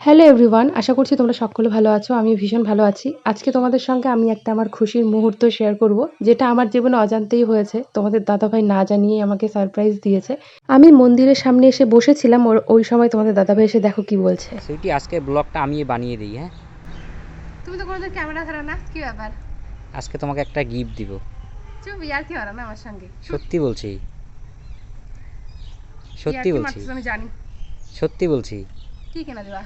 Hello everyone আশা করছি তোমরা সকলে ভালো আছো আমি ভীষণ ভালো আছি। আজকে তোমাদের সঙ্গে আমি একটা আমার খুশির মুহূর্ত শেয়ার করব যেটা আমার জীবনে অজান্তেই হয়েছে। তোমাদের দাদাভাই না জানিয়ে আমাকে সারপ্রাইজ দিয়েছে। আমি মন্দিরের সামনে এসে বসেছিলাম ওর ওই সময় তোমাদের দাদাভাই এসে দেখো কি বলছে। সুইটি আজকে ব্লগটা আমি বানিয়ে দিই হ্যাঁ? তুমি তো কোনোদিন ক্যামেরা ধরো না কি ব্যাপার? আজকে তোমাকে একটা গিফট দিব। চুপ আর কি মারো না আমার সঙ্গে? সত্যি বলছি। সত্যি বলছি। আমি জানি। সত্যি বলছি। কি কেনা দেবা?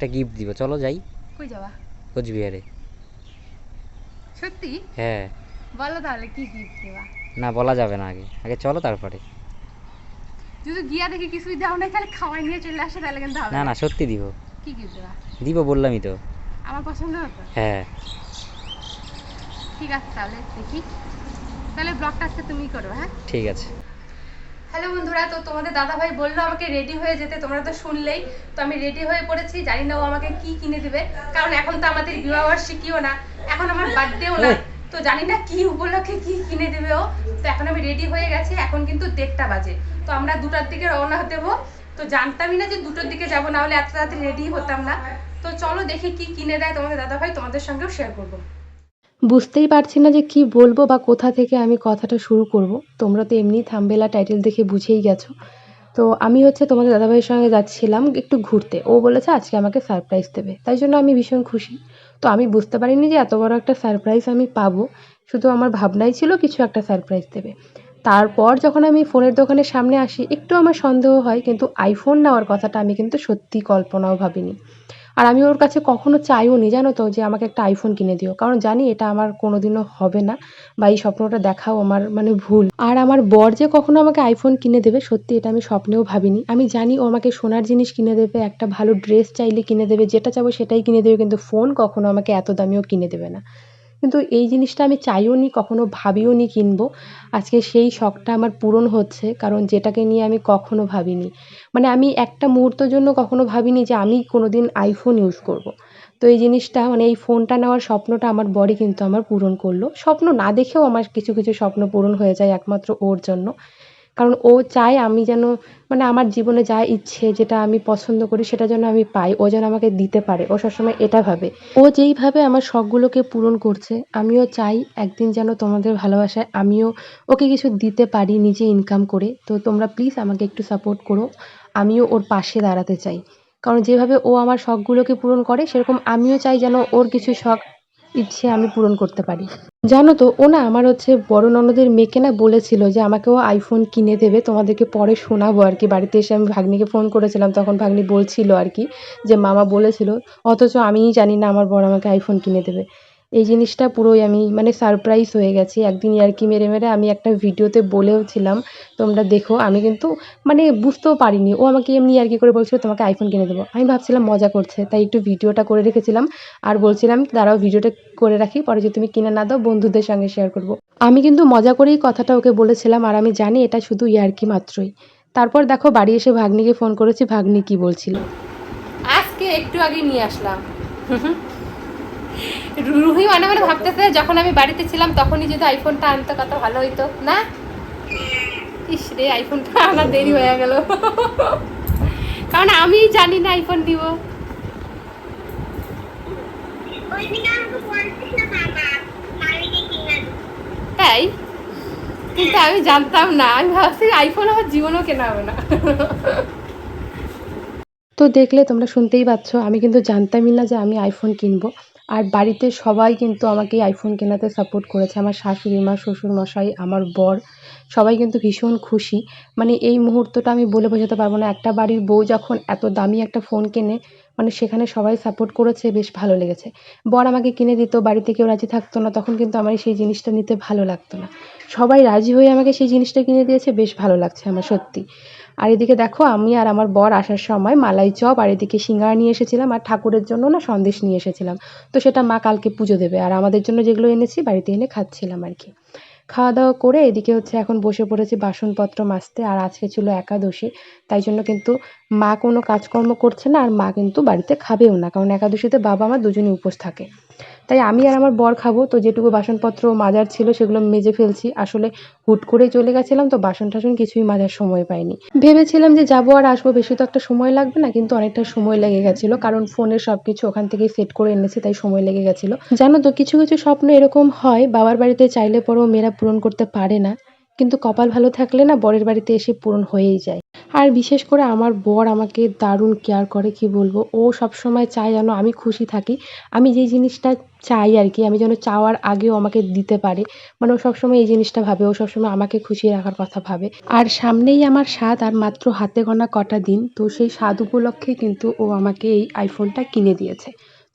একটা গিফট দিব চলো যাই। কই যাবা? কোচবিহারে। সত্যি? হ্যাঁ। বলো তাহলে কি গিফট দেবা? না বলা যাবে না আগে। আগে চলো তারপরে। যদি গিয়া দেখি কিছুই দাও না তাহলে খাওয়াই নিয়ে চলে আসে তাহলে কিন্তু হবে না না। সত্যি দিব। কি গিফট দেবা? দিব বললামই তো। আমার পছন্দ হতো? হ্যাঁ। ঠিক আছে তাহলে দেখি। তাহলে ব্লগটা আজকে তুমিই করো হ্যাঁ? ঠিক আছে। হ্যালো বন্ধুরা তো তোমাদের দাদাভাই বলল আমাকে রেডি হয়ে যেতে তোমরা তো শুনলেই। তো আমি রেডি হয়ে পড়েছি জানি না ও আমাকে কি কিনে দিবে কারণ এখন তো আমাদের বিবাহবার্ষিকীও না এখন আমার বার্থডেও না তো জানি না কি উপলক্ষে কি কিনে দেবে ও। তো এখন আমি রেডি হয়ে গেছি এখন কিন্তু দেড়টা বাজে। তো আমরা দুটার দিকে রওনা হব তো জানতামই না যে দুটোর দিকে যাব না হলে এত তাড়াতাড়ি রেডি হতাম না। তো চলো দেখি কি কিনে দেয় তোমাদের দাদাভাই তোমাদের সঙ্গেও শেয়ার করব। বুঝতেই পারছি না যে কি বলব বা কোথা থেকে আমি কথাটা শুরু করব। তোমরা তো এমনি থামবেলা টাইটেল দেখে বুঝেই গেছো। তো আমি হচ্ছে তোমাদের দাদাভাইয়ের সঙ্গে যাচ্ছিলাম একটু ঘুরতে। ও বলেছে, আজকে আমাকে সারপ্রাইজ দেবে। তাই জন্য আমি ভীষণ খুশি। তো আমি বুঝতে পারিনি যে এত বড় একটা সারপ্রাইজ আমি পাবো। শুধু আমার ভাবনাই ছিল কিছু একটা সারপ্রাইজ দেবে। তারপর যখন আমি ফোনের দোকানের সামনে আসি, একটু আমার সন্দেহ হয়, কিন্তু আইফোন নেওয়ার কথাটা আমি কিন্তু সত্যি কল্পনাও ভাবিনি। আর আমি ওর কাছে কখনো চাইও নি জানো তো, যে আমাকে একটা আইফোন কিনে দিও। কারণ জানি এটা আমার কোনোদিনও হবে না বা এই স্বপ্নটা দেখাও আমার মানে ভুল। আর আমার বর যে কখনো আমাকে আইফোন কিনে দেবে, সত্যি এটা আমি স্বপ্নেও ভাবিনি। আমি জানি ও আমাকে সোনার জিনিস কিনে দেবে, একটা ভালো ড্রেস চাইলে কিনে দেবে, যেটা চাবো সেটাই কিনে দেবে, কিন্তু ফোন কখনো আমাকে এত দামিও কিনে দেবে না। কিন্তু এই জিনিসটা আমি চাইও নি, কখনো ভাবিও নি কিনবো। আজকে সেই শখটা আমার পূরণ হচ্ছে, কারণ যেটাকে নিয়ে আমি কখনো ভাবিনি। মানে আমি একটা মুহূর্তের জন্য কখনো ভাবিনি যে আমি কোনো দিন আইফোন ইউজ করব। তো এই জিনিসটা মানে এই ফোনটা নেওয়ার স্বপ্নটা আমার বরই কিন্তু আমার পূরণ করল। স্বপ্ন না দেখেও আমার কিছু কিছু স্বপ্ন পূরণ হয়ে যায় একমাত্র ওর জন্য। কারণ ও চায় আমি যেন মানে আমার জীবনে যা ইচ্ছে যেটা আমি পছন্দ করি সেটা যেন আমি পাই, ও যেন আমাকে দিতে পারে, ও সবসময় এটা ভাবে। ও যেইভাবে আমার শখগুলোকে পূরণ করছে, আমিও চাই একদিন যেন তোমাদের ভালোবাসায় আমিও ওকে কিছু দিতে পারি, নিজে ইনকাম করে। তো তোমরা প্লিজ আমাকে একটু সাপোর্ট করো, আমিও ওর পাশে দাঁড়াতে চাই। কারণ যেভাবে ও আমার শখগুলোকে পূরণ করে, সেরকম আমিও চাই যেন ওর কিছু শখ ইচ্ছে আমি পূরণ করতে পারি। জানো তো ও না আমার হচ্ছে বড় ননদের মেয়েকে না বলেছিল যে আমাকে ও আইফোন কিনে দেবে, তোমাদেরকে পরে শোনাবো আর কি। বাড়িতে এসে আমি ভাগ্নিকে ফোন করেছিলাম, তখন ভাগ্নি বলছিল আর কি যে মামা বলেছিল, অথচ আমিই জানি না আমার বড় আমাকে আইফোন কিনে দেবে। এই জিনিসটা পুরোই আমি মানে সারপ্রাইজ হয়ে গেছি। একদিন ইয়ার্কি মেরে মেরে আমি একটা ভিডিওতে বলেও ছিলাম, তোমরা দেখো, আমি কিন্তু মানে বুঝতেও পারিনি। ও আমাকে এমনি ইয়ার্কি করে বলছিল, তোমাকে আইফোন কিনে দেবো। আমি ভাবছিলাম মজা করছে, তাই একটু ভিডিওটা করে রেখেছিলাম আর বলছিলাম, দাঁড়াও, ভিডিওটা করে রাখি, পরে যদি তুমি কিনে না দাও, বন্ধুদের সঙ্গে শেয়ার করব। আমি কিন্তু মজা করেই কথাটা ওকে বলেছিলাম আর আমি জানি এটা শুধু ইয়ার্কি মাত্রই। তারপর দেখো, বাড়ি এসে ভাগ্নিকে ফোন করেছি, ভাগ্নি কি বলছিল। আজকে একটু আগে নিয়ে আসলাম। রুহি মানে মানে ভাবতেছে, যখন আমি বাড়িতে ছিলাম তখনই যদি আইফোনটা আনতো কত ভালো হইতো, না? ইস রে আইফোনটা আনার দেরি হয়ে গেল। কারণ আমি জানি না আইফোন দিব। তাই? কিন্তু আমি জানতাম না। আমি ভাবছি আইফোন আমার জীবনও কেনা হবে না। তো দেখলে তোমরা শুনতেই পাচ্ছ, আমি কিন্তু জানতামই না যে আমি আইফোন কিনবো। আর বাড়িতে সবাই কিন্তু আমাকে এই আইফোন কেনাতে সাপোর্ট করেছে। আমার শাশুড়ি মা শ্বশুর মশাই আমার বর সবাই কিন্তু ভীষণ খুশি। মানে এই মুহূর্তটা আমি বলে বোঝাতে পারব না। একটা বাড়ির বউ যখন এত দামি একটা ফোন কেনে মানে সেখানে সবাই সাপোর্ট করেছে, বেশ ভালো লেগেছে। বর আমাকে কিনে দিত, বাড়িতে কেউ রাজি থাকতো না, তখন কিন্তু আমার সেই জিনিসটা নিতে ভালো লাগতো না। সবাই রাজি হয়ে আমাকে সেই জিনিসটা কিনে দিয়েছে, বেশ ভালো লাগছে আমার, সত্যি। আর এদিকে দেখো, আমি আর আমার বর আসার সময় মালাই চপ আর এদিকে সিঙ্গারা নিয়ে এসেছিলাম আর ঠাকুরের জন্য না সন্দেশ নিয়ে এসেছিলাম। তো সেটা মা কালকে পুজো দেবে। আর আমাদের জন্য যেগুলো এনেছি, বাড়িতে এনে খাচ্ছিলাম আর কি। খাওয়া দাওয়া করে এদিকে হচ্ছে এখন বসে পড়েছি বাসনপত্র মাজতে, আর আজকে ছিল একাদশী। তাই জন্য কিন্তু মা কোনো কাজকর্ম করছে না, আর মা কিন্তু বাড়িতে খাবেও না। কারণ একাদশীতে বাবা মা দুজনই উপোস থাকে। তাই আমি আর আমার বর খাব। তো যেটুকু বাসনপত্র মাজার ছিল সেগুলো মেজে ফেলছি। আসলে হুট করে চলে গেছিলাম, তো বাসন টাসন কিছুই মাজার সময় পাইনি। ভেবেছিলাম যে যাব আর আসব, বেশি তো একটা সময় লাগবে না, কিন্তু অনেকটা সময় লেগে গেছিল। কারণ ফোনের সব কিছু ওখান থেকে সেট করে এনেছি, তাই সময় লেগে গেছিল। জানো তো, কিছু কিছু স্বপ্ন এরকম হয়, বাবার বাড়িতে চাইলে পরেও মেয়েরা পূরণ করতে পারে না। কিন্তু কপাল ভালো থাকলে না বরের বাড়িতে এসে পূরণ হয়েই যায়। আর বিশেষ করে আমার বর আমাকে দারুণ কেয়ার করে, কি বলব? ও সব সময় চায় যেন আমি খুশি থাকি। আমি যেই জিনিসটা চাই আর কি, আমি যেন চাওয়ার আগেও আমাকে দিতে পারে। মানে ও সবসময় এই জিনিসটা ভাবে, ও সবসময় আমাকে খুশি রাখার কথা ভাবে। আর সামনেই আমার স্বাদ, আর মাত্র হাতে গোনা কটা দিন, তো সেই স্বাদ উপলক্ষে কিন্তু ও আমাকে এই আইফোনটা কিনে দিয়েছে।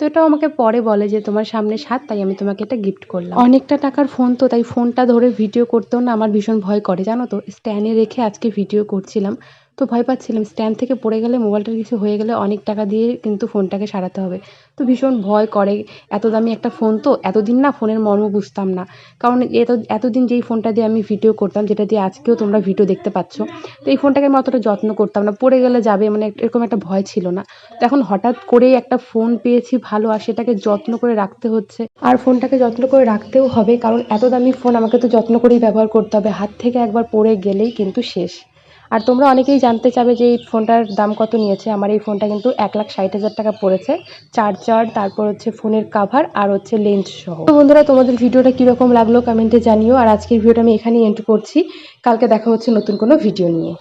এটাও আমাকে পরে বলে যে তোমার সামনে সাত তাই আমি তোমাকে এটা গিফট করলাম। অনেকটা টাকার ফোন তো, তাই ফোনটা ধরে ভিডিও করতেও না, আমার ভীষণ ভয় করে। জানো তো স্ট্যান্ডে রেখে আজকে ভিডিও করছিলাম। তো ভয় পাচ্ছিলাম স্ট্যান্ড থেকে পড়ে গেলে মোবাইলটার কিছু হয়ে গেলে অনেক টাকা দিয়ে কিন্তু ফোনটাকে সারাতে হবে। তো ভীষণ ভয় করে, এত দামি একটা ফোন তো এতদিন না ফোনের মর্ম বুঝতাম না। কারণ এত, এতদিন যেই ফোনটা দিয়ে আমি ভিডিও করতাম, যেটা দিয়ে আজকেও তোমরা ভিডিও দেখতে পাচ্ছ, তো এই ফোনটাকে আমি অতটা যত্ন করতাম না। পড়ে গেলে যাবে মানে এরকম একটা ভয় ছিল না। তো এখন হঠাৎ করেই একটা ফোন পেয়েছি ভালো, আর সেটাকে যত্ন করে রাখতে হচ্ছে। আর ফোনটাকে যত্ন করে রাখতেও হবে, কারণ এত দামি ফোন আমাকে তো যত্ন করেই ব্যবহার করতে হবে। হাত থেকে একবার পড়ে গেলেই কিন্তু শেষ। আর তোমরা অনেকেই জানতে চাবে যে এই ফোনটার দাম কত নিয়েছে। আমার এই ফোনটা কিন্তু এক লাখ ষাট হাজার টাকা পড়েছে। চার্জার, তারপর হচ্ছে ফোনের কাভার আর হচ্ছে লেন্স সহ। তো বন্ধুরা, তোমাদের ভিডিওটা কীরকম লাগল কমেন্টে জানিও। আর আজকের ভিডিওটা আমি এখানেই এন্ট্রি করছি। কালকে দেখা হচ্ছে নতুন কোনো ভিডিও নিয়ে।